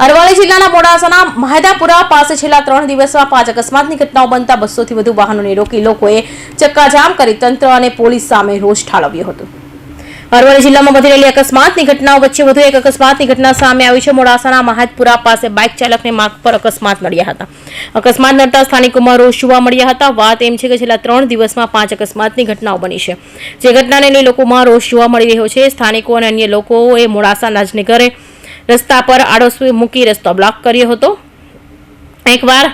અરવલ્લી જિલ્લાના મોડાસાના મહેદાપુરા પાસે છેલ્લા ત્રણ દિવસમાં પાંચ અકસ્માતની ઘટનાઓ બનતા બસોથી વધુ વાહનોને રોકી લોકોએ ચક્કાજામ કરી તંત્ર અને પોલીસ સામે રોષ ઠાલવ્યો હતો. અરવલ્લી જિલ્લામાં વધી રહેલી અકસ્માતની ઘટનાઓ વચ્ચે વધુ એક અકસ્માતની ઘટના સામે આવી છે. મોડાસાના મહાદપુરા પાસે બાઇક ચાલકને માર્ગ પર અકસ્માત નડ્યા હતા. અકસ્માત નડતા સ્થાનિકોમાં રોષ જોવા મળ્યા હતા. વાત એમ છે કે છેલ્લા ત્રણ દિવસમાં પાંચ અકસ્માતની ઘટનાઓ બની છે. જે ઘટનાને લઈ લોકોમાં રોષ જોવા મળી રહ્યો છે. સ્થાનિકો અને અન્ય લોકોએ મોડાસા રાજનગરે રસ્તા પર આડોશી મૂકી રસ્તો બ્લોક કર્યો હતો. એકવાર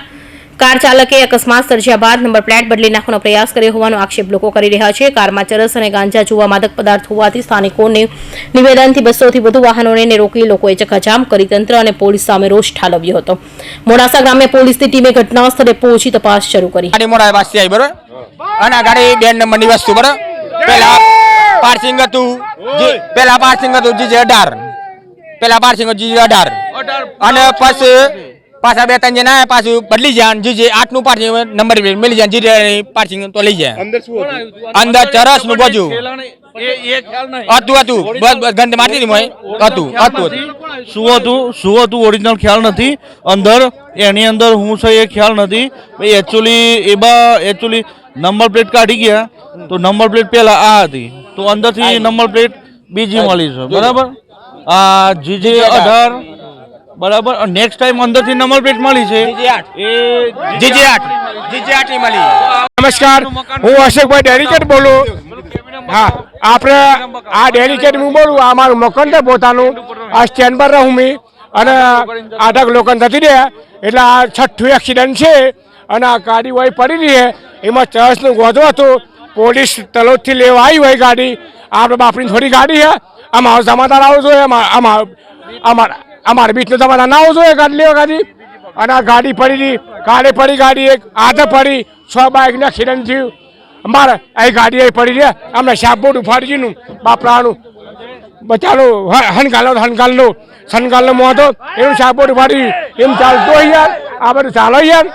કાર ચાલકે અકસ્માત સર્જ્યા બાદ નંબર પ્લેટ બદલી નાખવાનો પ્રયાસ કર્યો હોવાનો આક્ષેપ લોકો કરી રહ્યા છે. કારમાં ચરસ અને ગાંજા જોવા માદક પદાર્થ હોવાથી સ્થાનિકોને નિવેદનથી બસોથી વધુ વાહનોને રોકી લોકોએ ચકાજામ કરી તંત્ર અને પોલીસ સામે રોષ ઠાલવ્યો હતો. મોડાસા ગામે પોલીસની ટીમે ઘટના સ્થળે પહોંચી તપાસ શરૂ કરી. અને ગાડી બે નંબરની વસ્તુ, બરોબર? પેલા પાર્સિંગ હતું પેલા પાર્સિંગ હતું જે અઢાર. પેલા પાર્સિંગ જીજે અઢાર. અને પછી પાછા બે ત્રણ જણા આયા, પાછું બદલી જાય જીજે આઠનું પાર્સિંગ નંબર પ્લેટ મળી જાય જીજે પાર્સિંગ તો લઈ જાય અંદર ચરસનું બાજુ હતું હતું. બસ બસ ગંધ મારતી હતી મોય હતું હતું. શું હતું? શું હતું? ઓરિજિનલ ખ્યાલ નથી. અંદર એની અંદર હું છે એ ખ્યાલ નથી. એકચ્યુઅલી એમાં એકચ્યુઅલી નંબર પ્લેટ કાઢી ગયા. તો નંબર પ્લેટ પહેલા આ હતી. તો અંદરથી નંબર પ્લેટ બીજી મળી છે. બરાબર? જીજે અઢાર બરાબર. નેક્સ્ટ ટાઈમ અંદરથી નંબર પ્લેટ મળી છે. જીજે આઠ. એ જીજે આઠ. મળી. નમસ્કાર. હું અશોકભાઈ ડેલિકેટ બોલું. હા આપણે આ ડેલિકેટ હું બોલું આ મારું મકાન છે પોતાનું. આ સ્ટેન્ડ પર રહું મેં. અને આઠક લોકો નથી રહ્યા. એટલે આ છઠ્ઠું એક્સિડન્ટ છે. અને આ ગાડી હોય પડી રહી છે. એમાં ચર્ચનું ગોધો હતું. પોલીસ તલોદથી લેવા આવી હોય ગાડી. આપણે બાપની થોડી ગાડી છે. અમારો સમાધાન આવવો જોઈએ અમારા અમારે બીચનો સમાધાન ના આવવું જોઈએ ગાડી લેવા ગાડી. અને આ ગાડી પડી હતી. કાલે પડી ગાડી એક હાથે પડી. છ બાઇકને એક્સિડન્ટ થયું. અમારે આ ગાડી અહીં પડી છે. અમને શાપબોર્ડ ઉફાડી ગયું બાપરાનું. બચાલો હનગાલો હનગાલનો. સનગાલનો મોટો એનું શાપબોર્ડ ઉફાડી એમ ચાલતો યાર. આ બધું ચાલો યાર.